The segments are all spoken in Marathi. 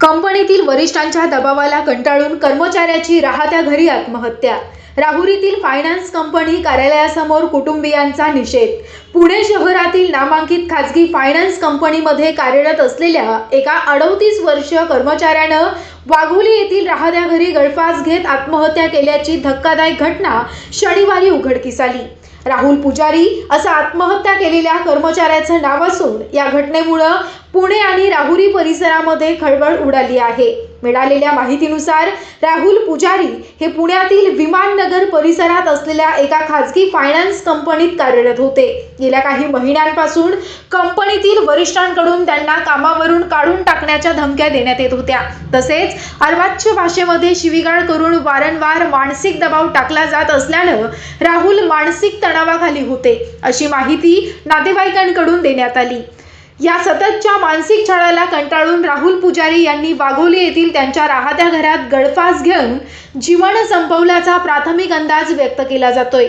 कंपनीतील वरिष्ठांच्या दबावाला कंटाळून कर्मचाऱ्याची राहत्या घरी आत्महत्या. राहुरीतील फायनान्स कंपनी कार्यालयासमोर कुटुंबियांचा निषेध. पुणे शहरातील नामांकित खाजगी फायनान्स कंपनीमध्ये कार्यरत असलेल्या एका अडतीस वर्ष कर्मचाऱ्यानं वाघोली येथील राहत्या घरी गळफास घेत आत्महत्या केल्याची धक्कादायक घटना शनिवारी उघडकीस आली. राहुल पुजारी असं आत्महत्या केलेल्या कर्मचाऱ्याचं नाव असून या घटनेमुळं पुणे आणि राहुरी परिसरामध्ये खळबळ उडाली आहे. मिळालेल्या माहितीनुसार राहुल पुजारी हे पुण्यातील विमाननगर परिसरात असलेल्या एका खाजगी फायनान्स कंपनीत कार्यरत होते. गेल्या काही महिन्यांपासून कंपनीतील वरिष्ठांकडून त्यांना कामावरून काढून टाकण्याच्या धमक्या देण्यात येत होत्या. तसेच अर्वाच्य भाषेमध्ये शिवीगाळ करून वारंवार मानसिक दबाव टाकला जात असल्यानं राहुल मानसिक तणावाखाली होते अशी माहिती नातेवाईकांकडून देण्यात आली. या सततच्या मानसिक छळाला कंटाळून राहुल पुजारी यांनी वाघोली येथील त्यांच्या राहत्या घरात गळफास घेऊन जीवन संपवल्याचा प्राथमिक अंदाज व्यक्त केला जातोय.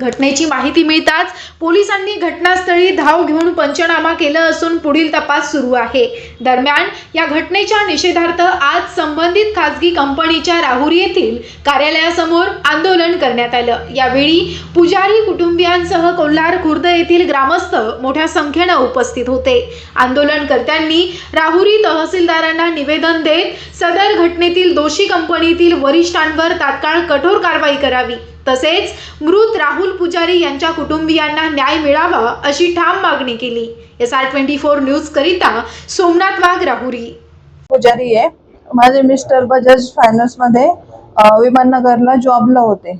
घटनेची माहिती मिळताच पोलिसांनी घटनास्थळी धाव घेऊन पंचनामा केलं असून पुढील तपास सुरू आहे. दरम्यान या घटनेच्या निषेधार्थ आज संबंधित खासगी कंपनीच्या राहुरी येथील कार्यालयासमोर आंदोलन करण्यात आलं. यावेळी पुजारी कुटुंबियांसह कोल्हार खुर्द येथील ग्रामस्थ मोठ्या संख्येनं उपस्थित होते. आंदोलनकर्त्यांनी राहुरी तहसीलदारांना निवेदन देत सदर घटनेतील दोषी कंपनीतील वरिष्ठांवर तात्काळ कठोर कारवाई करावी. तसेच मृत राहुल पुजारी यांच्या कुटुंबियांना न्याय मिळावा अशी ठाम मागणी केली. S R twenty four news करिता सोमनाथ वाघ राहुरी. पुजारी आहे. माझे मिस्टर बजाज फायनान्समध्ये विमाननगरला जॉबला होते.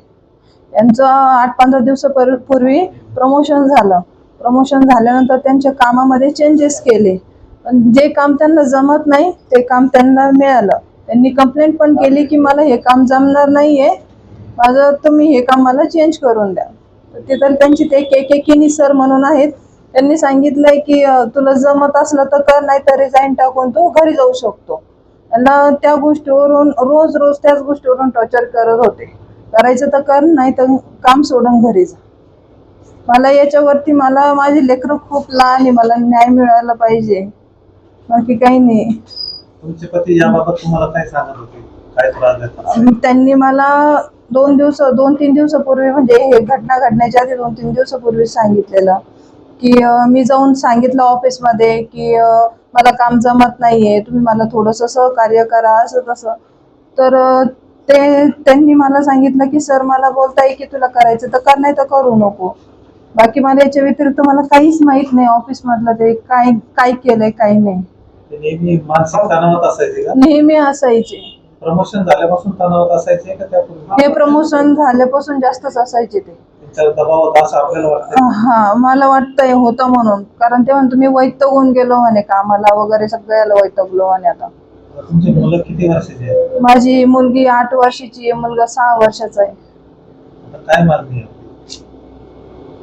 यांचं आठ पंधरा दिवसापूर्वी प्रमोशन झालं. प्रमोशन झाल्यानंतर त्यांच्या कामामध्ये चेंजेस केले. पण जे काम त्यांना जमत नाही ते काम त्यांना मिळालं. त्यांनी कंप्लेंट पण केली की मला हे काम जमणार नाहीये. माझं तुम्ही हे काम मला चेंज करून द्या. तर तिथं त्यांची ते के के किनी सर म्हणून आहेत. त्यांनी सांगितलंय की तुला जमत असलं तर कर नाही तर रिझाईन टाकून तू घरी जाऊ शकतो. त्यांना त्या गोष्टीवरून रोज रोज त्याच गोष्टीवरून टॉर्चर करत होते. करायचं तर कर नाही तर काम सोडून घरी जा. मला याच्यावरती मला माझी लेकरं खूप लहान आहे. मला न्याय मिळायला पाहिजे. बाकी काही नाही. तुमचे पती याबाबत तुम्हाला काय सांगत होते? काय त्रास त्यांनी मला दोन दिवस दोन तीन दिवसापूर्वी म्हणजे हे घटना घडण्याच्या आधी दोन तीन दिवसापूर्वी सांगितलेलं की मी जाऊन सांगितलं ऑफिसमध्ये की मला काम जमत नाहीये तुम्ही मला थोडंसं सहकार्य करा असं तसं. तर ते त्यांनी मला सांगितलं की सर मला बोलताय की तुला करायचं तर कर नाही तर करू नको. बाकी मला याच्या व्यतिरिक्त मला काहीच माहीत नाही ऑफिस मधलं ते काय काय केलंय काय नाही. नेहमी असायचे. प्रमोशन झाल्यापासून तणावात असायचे का त्यापूर्वी? हे प्रमोशन झाल्यापासून जास्तच असायचे ते. त्यांच्या दबावात असं आपल्याला वाटतं हा मला वाटतंय होतं म्हणून. कारण ते म्हणतो मी वैतगून गेलो म्हणे कामाला वगैरे सगळ्याला वैतगलो म्हणे आता. तुमची मुलं किती वर्षाची आहेत? माझी मुलगी आठ वर्षाची आहे मुलगा सहा वर्षाचा आहे. आता काय मागणी आहे?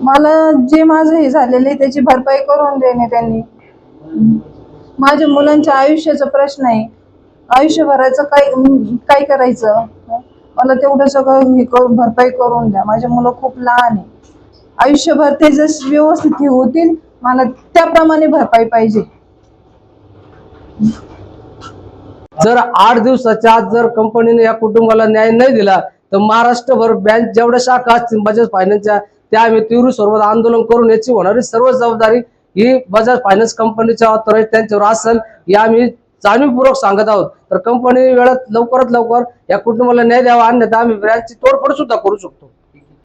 मला जे माझं हे झालेलं आहे त्याची भरपाई करून देणे त्यांनी. माझ्या मुलांच्या आयुष्याचा प्रश्न आहे. आयुष्यभराचं काय काय करायचं? मला तेवढं सगळं हे करून भरपाई करून द्या. माझे मुलं खूप लहान आहे. आयुष्यभर ते जर व्यवस्थित हे होतील. मला त्याप्रमाणे भरपाई पाहिजे. जर आठ दिवसाच्या आत जर कंपनीने या कुटुंबाला न्याय नाही दिला तर महाराष्ट्रभर बँक जेवढ्या शाखा असतील बजाज फायनान्सच्या त्या आम्ही तीव्र स्वरूपात आंदोलन करून याची होणारी सर्व जबाबदारी ही बजाज फायनान्स कंपनीच्या त्यांच्यावर असेल. या आम्ही जाणीवपूर्वक सांगत आहोत. तर कंपनी वेळात लवकरात लवकर या कुटुंबाला न्याय द्यावा अन्यथा आम्ही ब्रँचची तोडफोड सुद्धा करू शकतो.